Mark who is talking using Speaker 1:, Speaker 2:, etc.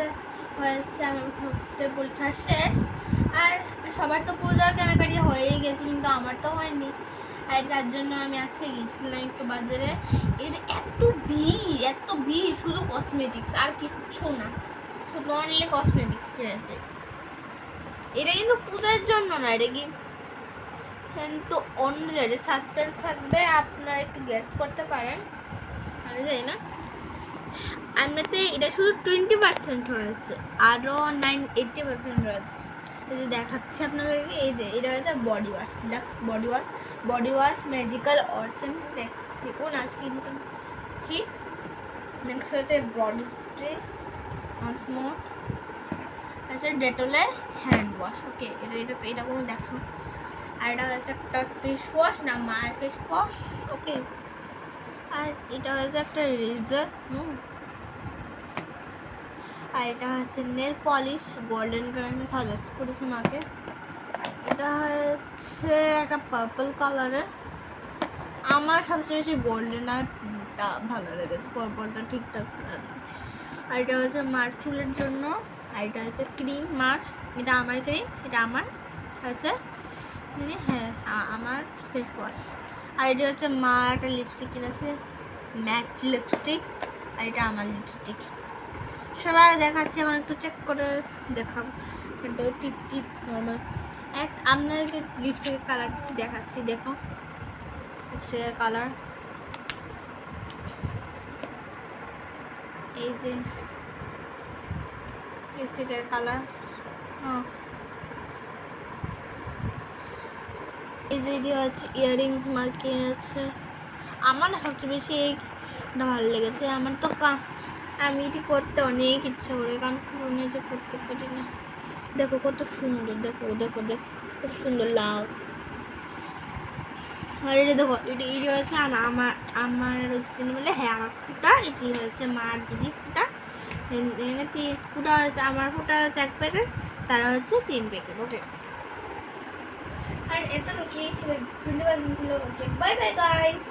Speaker 1: হচ্ছে হয়েছে আমার পরীক্ষা শেষ। আর সবার তো পুজোর কেনাকাটি হয়েই গেছে, কিন্তু আমার তো হয়নি। আর তার জন্য আমি আজকে গিয়েছিলাম একটু বাজারে। এর এত ভিড় এত ভিড়, শুধু কসমেটিক্স আর কিচ্ছু না। শুধু অনলি কসমেটিক্স কিনেছে। এটা কিন্তু পূজার জন্য না, এটা কি? কিন্তু অন্য জায়গায় সাসপেন্স থাকবে, আপনারা একটু গ্যাস করতে পারেন। আমি জানি না। এমনিতে এটা শুধু টোয়েন্টি পার্সেন্ট হয়েছে আরও নাইন এইটটি পার্সেন্ট রয়েছে। এই যে দেখাচ্ছি আপনাদেরকে, এই যে, এটা হচ্ছে body wash Lux body wash body wash magical অর্চেন দেখুন আজ কিন্তু জি নেক্সট হচ্ছে বডি স্প্রে ওয়ান্স মোর আচ্ছা ডেটলের হ্যান্ড ওয়াশ ওকে এটা এটা এটা কোনো দেখো আর এটা হচ্ছে একটা ফেস ওয়াশ না, মায়ের ফেস ওয়াশ ওকে আর এটা হচ্ছে একটা রেজার, হুম। আর এটা হচ্ছে nail polish, golden colour suggest করেছি মাকে। এটা হচ্ছে একটা পার্পল কালারের। আমার সবচেয়ে বেশি গোল্ডেন আর ভালো লেগেছে পরপরটা ঠিকঠাক কালার আর এটা হচ্ছে মার চুলের জন্য, আর এটা হচ্ছে ক্রিম মার এটা আমার ক্রিম, এটা আমার, হচ্ছে হ্যাঁ আমার ফেস ওয়াশ আর এটা হচ্ছে মা একটা লিপস্টিক কিনেছে ম্যাট লিপস্টিক আর এটা আমার লিপস্টিক সবাই দেখাচ্ছে এখন একটু চেক করে দেখাবো। টিপ টিপ নর্মাল এক আপনাদেরকে লিপস্টিকের কালার দেখাচ্ছি, দেখো। লিপস্টিকের কালার এই যে লিপস্টিকের কালার হ্যাঁ এটি হচ্ছে ইয়াররিংস মা কিনেছে আমার সবচেয়ে বেশি এইটা ভালো লেগেছে। আমার তো আমি এটি করতে অনেক ইচ্ছা করে, কারণ ফোনে যে করতে পারি না। দেখো কত সুন্দর, দেখো দেখো দেখো কত সুন্দর লাভ আর এটা দেখো, এটি এই যে হচ্ছে আমার আমার আমার বলে হ্যাঁ আমার ফুটা, এটি হচ্ছে মার দিদি ফুটা। তিন ফুটা হচ্ছে আমার ফুটা হচ্ছে এক প্যাকেট তারা হচ্ছে তিন প্যাকেট ওকে আর এত কি ছিল ওকে বাই বাই গাইস